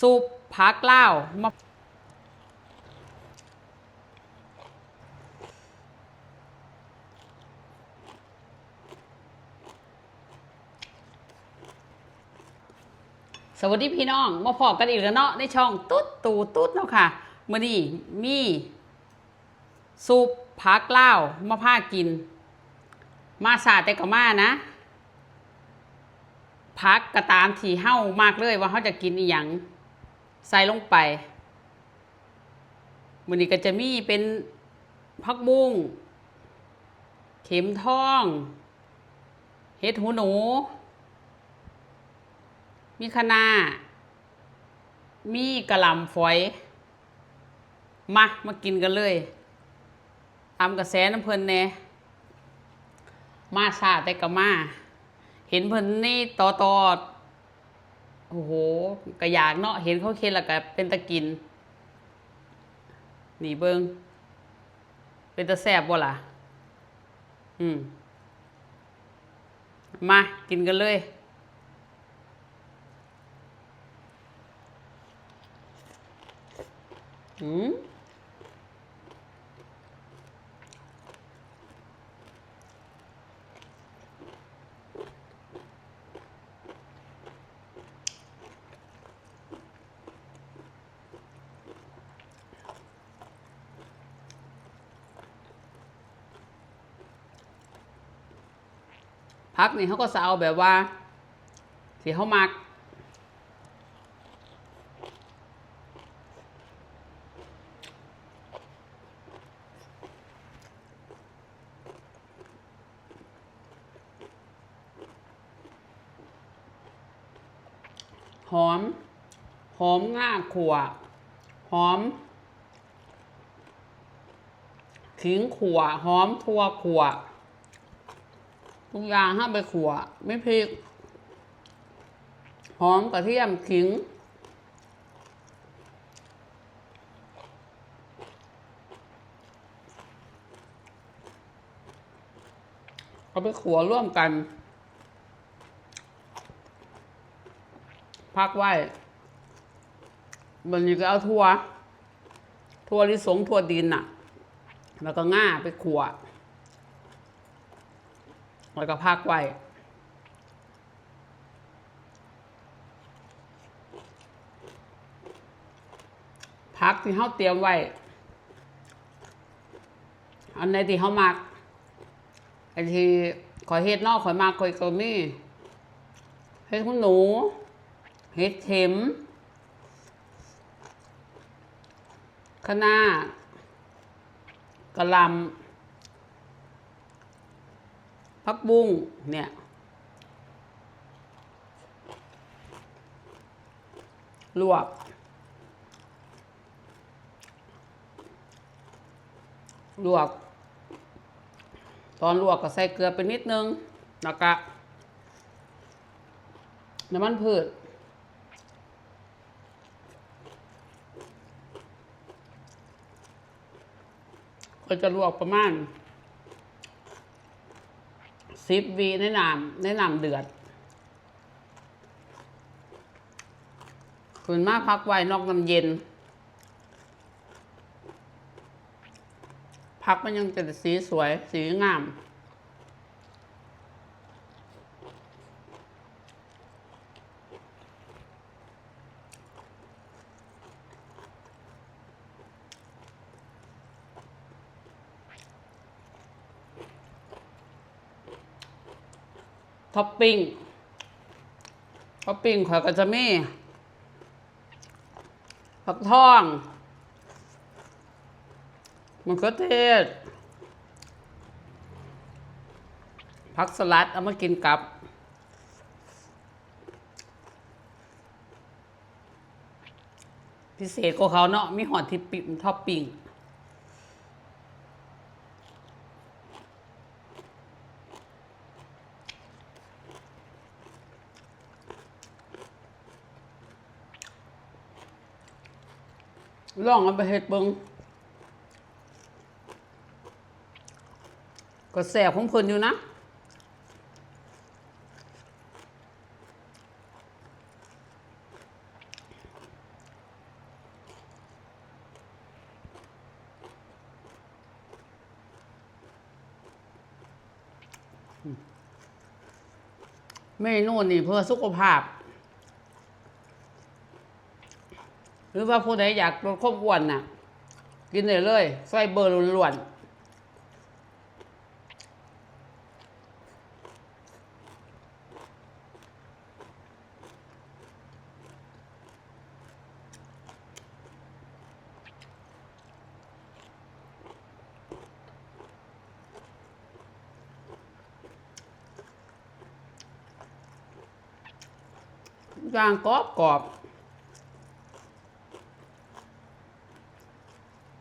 ซุปผักเลามะสวัสดีพี่น้องมาพอกันอีกแล้วเนาะในช่องตุ๊ดตูตุ๊ดเนาะค่ะมื่อนี้มีซุปผักเลามาพากิน มาสาแต่ก็มานะพักกระตามที่เฮ้ามากเลยว่าเขาจะกินอีหยัง ใส่ลงไปมันนี้ก็จะมีเป็นพักบุ้งเข็มทอง เห็ดหูหนู มีคะนามีกระหล่ำฝอย มา มากินกันเลยตามกระแสน้ำเพลินแน่มาซาแต่ก็มา เห็นเพลินนี่ต่อตอ โอ้โหกระยากเนาะเห็นเขาเค็นแล้วก็เป็นตะกินนี่เบิงเป็นตะแซบบ่ล่ะ อืม มา กินกันเลย อืม พักนี่เขาก็จะเอาแบบว่าที่เขามักหอม หอมง่าขัวหอม ขิงขัวหอมทั่วขัว ทุกอย่างห้าไปขัวไม่พริก หอมกระเทียมขิง เอาไปขัวร่วมกัน พักไว้มันนี้ก็เอาทั่วทั่วลิสงทั่วดินน่ะ แล้วก็ง่าไปขัว แล้วก็พักไว้พักที่เขาเตรียมไว้ อันในที่เขามักไอ้ที่ขอเฮ็ดนอกขอยมากขอยก็มีเฮ็ดคุณหนู เฮ็ดเข็มคะน้ากระลำ พักบุ้งเนี่ยลวก ลวก ตอนลวกก็ใส่เกลือไปนิดนึงแล้วก็น้ำมันพืชก็จะลวกประมาณ ซิปวีแนะนำแนะนำเดือด คุณมากพักไว้นอกน้ำเย็น พักมันยังจะสีสวย สีงาม ท็อปปิ้งท็อปปิ้งข่อยก็จะมีผักทองมะเขือเทศผักสลัดเอามากินกับพิเศษกว่าเขาเนาะมีหอดที่ปิ่มท็อปปิ้ง ลองเอาไปเห็ดเบิงก็แสบของเพิ่นอยู่นะ เมนูนี่เพื่อสุขภาพ หรือว่าผู้ใดอยากลดความอ้วนน่ะ กินได้เลยไฟเบอร์ล้วนๆย่างกรอบกรอบ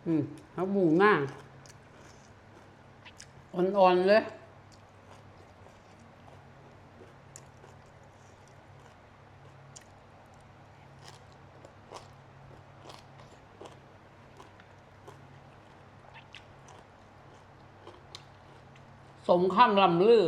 อืมเขาบุงหน้าอ่อนๆเลยสมคำลำลือ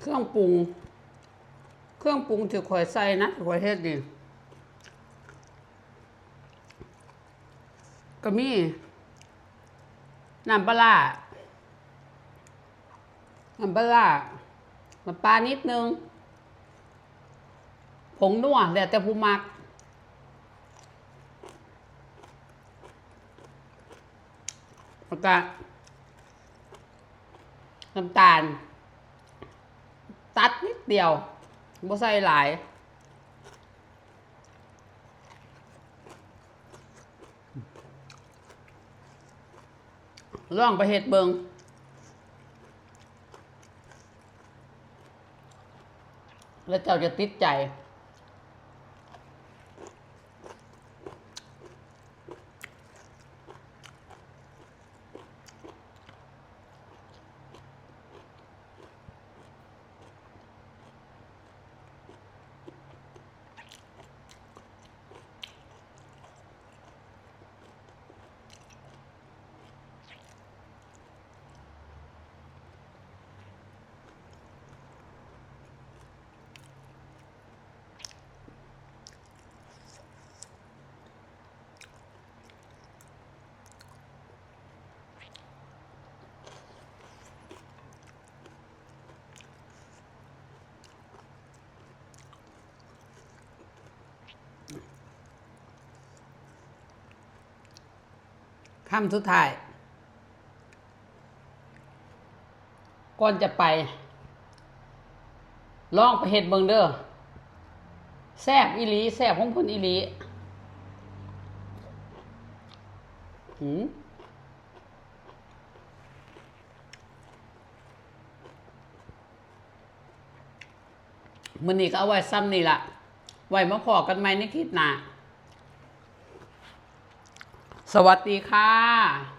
เครื่องปรุง เครื่องปรุงที่ข่อยใส่นะข่อยเฮ็ดนี่ก็มีน้ำปลาน้ำปลาร้าน้ำปลานิดนึง ผงนัวแล้วแต่ผู้มักแล้วก็น้ำตาล ตัดนิดเดียวบ่ใส่หลายลองไปเห็ดเบิงแล้วเจ้าจะติดใจ คำสุดท้าย ก่อนจะไป ลองไปเห็ดเบิงเด้อแซบอีหลีแซบของเพุ่นอีหลีหืมมือนี้ก็เอาไว้ซ้ำนี่ละไว้มาพอกันไหมในคลิปหน้า สวัสดีค่ะ